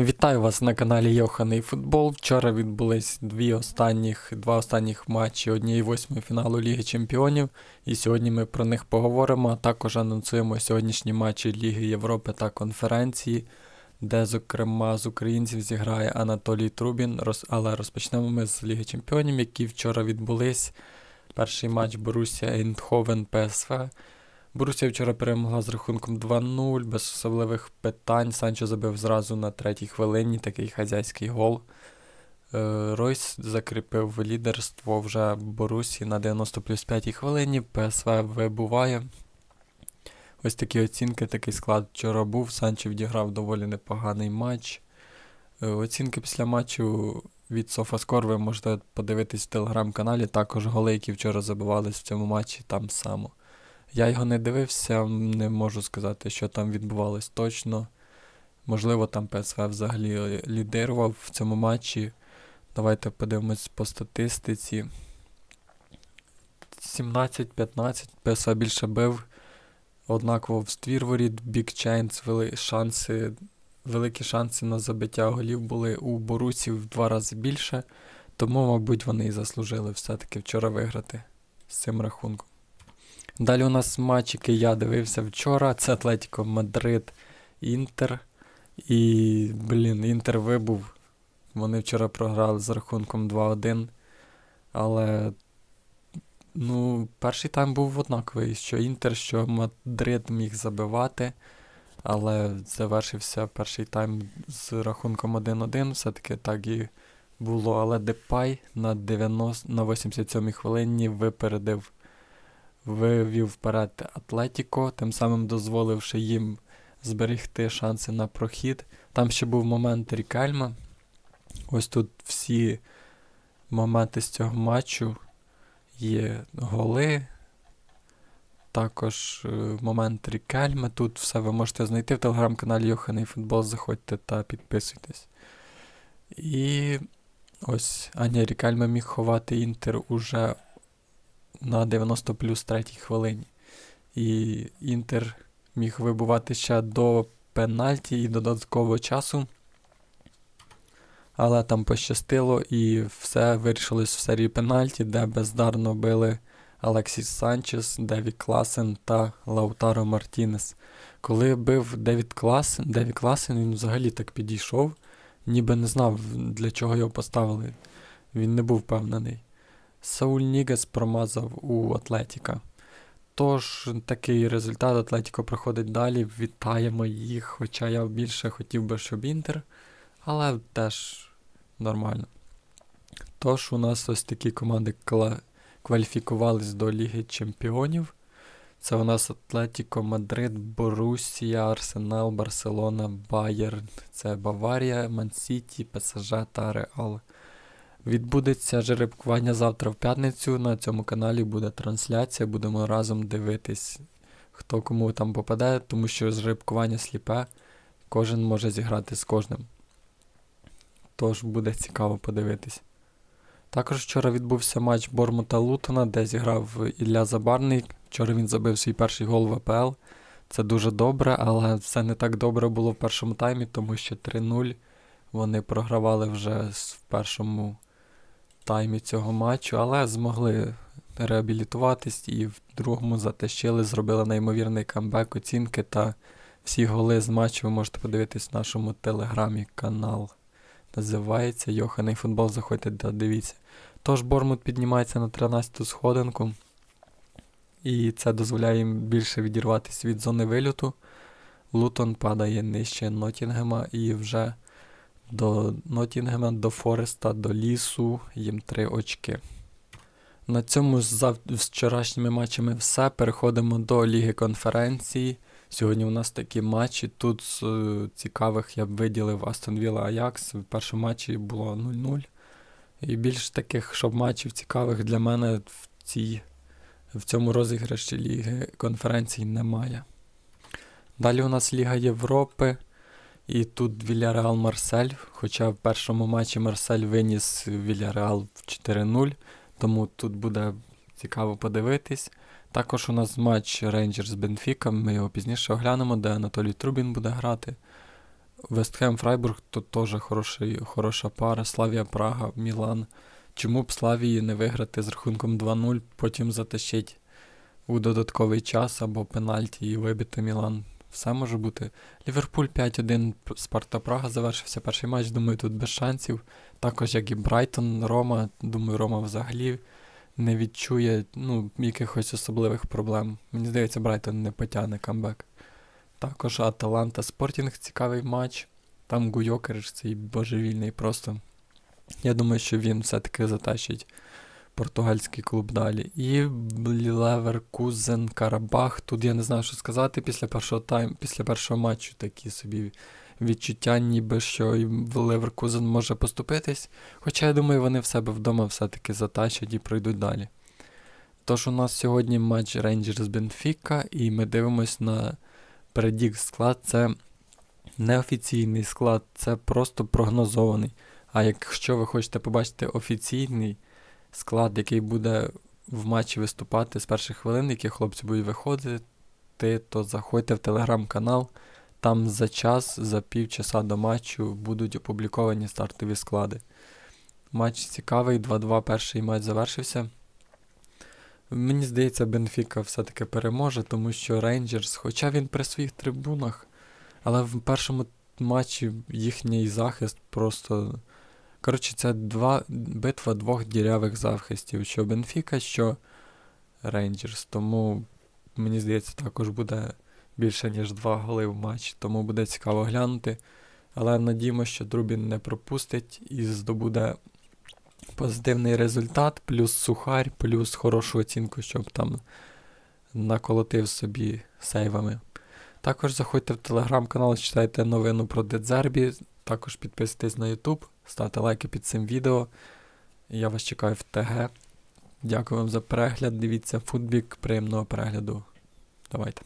Вітаю вас на каналі Йоханий Футбол. Вчора відбулись дві останніх, два останніх матчі однієї восьмої фіналу Ліги Чемпіонів. І сьогодні ми про них поговоримо, а також анонсуємо сьогоднішні матчі Ліги Європи та конференції, де, зокрема, з українців зіграє Анатолій Трубін. Але розпочнемо ми з Ліги Чемпіонів, які вчора відбулись. Перший матч Борусія Ейндховен ПСВ. Борусія вчора перемогла з рахунком 2-0, без особливих питань. Санчо забив зразу на третій хвилині такий хазяйський гол. Е, Ройс закріпив лідерство вже Борусі на 90 плюс 5 хвилині. ПСВ вибуває. Ось такі оцінки, такий склад вчора був. Санчо відіграв доволі непоганий матч. Е, Оцінки після матчу від Софаскор ви можете подивитись в телеграм-каналі. Також голи, які вчора забивались в цьому матчі, там само. Я його не дивився, не можу сказати, що там відбувалось точно. Можливо, там ПСВ взагалі лідирував в цьому матчі. Давайте подивимось по статистиці. 17-15 ПСВ більше бив. Однаково в ствір воріт, бік чейнс, вели шанси, великі шанси на забиття голів були у Борусі в два рази більше. Тому, мабуть, вони і заслужили все-таки вчора виграти з цим рахунком. Далі у нас матч, який я дивився вчора. Це Атлетіко Мадрид Інтер. І, блін, Інтер вибув. Вони вчора програли з рахунком 2-1. Але ну, перший тайм був однаковий, що Інтер, що Мадрид міг забивати. Але завершився перший тайм з рахунком 1-1. Все-таки так і було. Але Депай на 90, на 87-й хвилині випередив вивів вперед Атлетіко, тим самим дозволивши їм зберегти шанси на прохід. Там ще був момент Рікальма. Ось тут всі моменти з цього матчу є голи. Також е, момент Рікельми. Тут все ви можете знайти в телеграм-каналі Йоханий Футбол. Заходьте та підписуйтесь. І ось Аня Рікальма міг ховати Інтер уже на 90 плюс третій хвилині. І Інтер міг вибувати ще до пенальті і додаткового часу. Але там пощастило і все вирішилось в серії пенальті, де бездарно били Алексіс Санчес, Деві Класен та Лаутаро Мартінес. Коли бив Девід Класен, Деві Класен, він взагалі так підійшов, ніби не знав, для чого його поставили. Він не був впевнений. Сауль Нігес промазав у Атлетіка. Тож такий результат Атлетіко проходить далі. Вітаємо їх, хоча я більше хотів би, щоб Інтер, але теж нормально. Тож у нас ось такі команди кваліфікувались до Ліги Чемпіонів. Це у нас Атлетіко, Мадрид, Борусія, Арсенал, Барселона, Байерн, це Баварія, Мансіті, ПСЖ та Реал. Відбудеться жеребкування завтра в п'ятницю. На цьому каналі буде трансляція. Будемо разом дивитись, хто кому там попаде, тому що жеребкування сліпе, кожен може зіграти з кожним. Тож буде цікаво подивитись. Також вчора відбувся матч Бормута Лутона, де зіграв Ілля Забарний. Вчора він забив свій перший гол в АПЛ. Це дуже добре, але все не так добре було в першому таймі, тому що 3-0 вони програвали вже в першому таймі цього матчу, але змогли реабілітуватись і в другому затащили, зробили неймовірний камбек оцінки та всі голи з матчу ви можете подивитись в нашому телеграмі канал. Називається Йоханий футбол. Заходьте та дивіться. Тож Бормут піднімається на 13-ту сходинку, і це дозволяє їм більше відірватися від зони вильоту. Лутон падає нижче Нотінгема і вже до Нотінгема, до Фореста, до лісу, їм три очки. На цьому з, вчорашніми матчами все. Переходимо до Ліги конференції. Сьогодні у нас такі матчі. Тут з е, цікавих я б виділив Астон Вілла Аякс. В першому матчі було 0-0. І більш таких, щоб матчів цікавих для мене в, цій, в цьому розіграші Ліги конференції немає. Далі у нас Ліга Європи. І тут Вільяреал Марсель. Хоча в першому матчі Марсель виніс Вільяреал в 4-0, тому тут буде цікаво подивитись. Також у нас матч Рейнджерс Бенфіка, ми його пізніше оглянемо, де Анатолій Трубін буде грати. Вестхем Фрайбург тут теж хороший, хороша пара. Славія Прага, Мілан. Чому б Славії не виграти з рахунком 2-0, потім затащить у додатковий час або пенальті і вибити Мілан. Все може бути. Ліверпуль 5-1, П- Спарта Прага завершився перший матч. Думаю, тут без шансів. Також як і Брайтон, Рома. Думаю, Рома взагалі не відчує ну, якихось особливих проблем. Мені здається, Брайтон не потягне камбек. Також Аталанта Спортінг цікавий матч. Там Гуйокерич цей божевільний просто. Я думаю, що він все-таки затащить португальський клуб далі. І Леверкузен Карабах. Тут я не знаю, що сказати після першого тайм, після першого матчу такі собі відчуття, ніби що Леверкузен може поступитись. Хоча я думаю, вони в себе вдома все-таки затащать і пройдуть далі. Тож у нас сьогодні матч Рейнджерс Бенфіка, і ми дивимось на передік склад. Це неофіційний склад, це просто прогнозований. А якщо ви хочете побачити офіційний склад, який буде в матчі виступати з перших хвилин, які хлопці будуть виходити, то заходьте в телеграм-канал. Там за час, за півчаса до матчу будуть опубліковані стартові склади. Матч цікавий, 2-2 перший матч завершився. Мені здається, Бенфіка все-таки переможе, тому що Рейнджерс, хоча він при своїх трибунах, але в першому матчі їхній захист просто. Коротше, це два, битва двох дірявих захистів, що Бенфіка, що Рейнджерс. Тому, мені здається, також буде більше, ніж два голи в матчі, тому буде цікаво глянути. Але надіємося, що Друбін не пропустить і здобуде позитивний результат, плюс сухарь, плюс хорошу оцінку, щоб там наколотив собі сейвами. Також заходьте в телеграм-канал, читайте новину про Дедзербі. Також підписуйтесь на YouTube, ставте лайки під цим відео. Я вас чекаю в ТГ. Дякую вам за перегляд. Дивіться футбік, приємного перегляду. Давайте.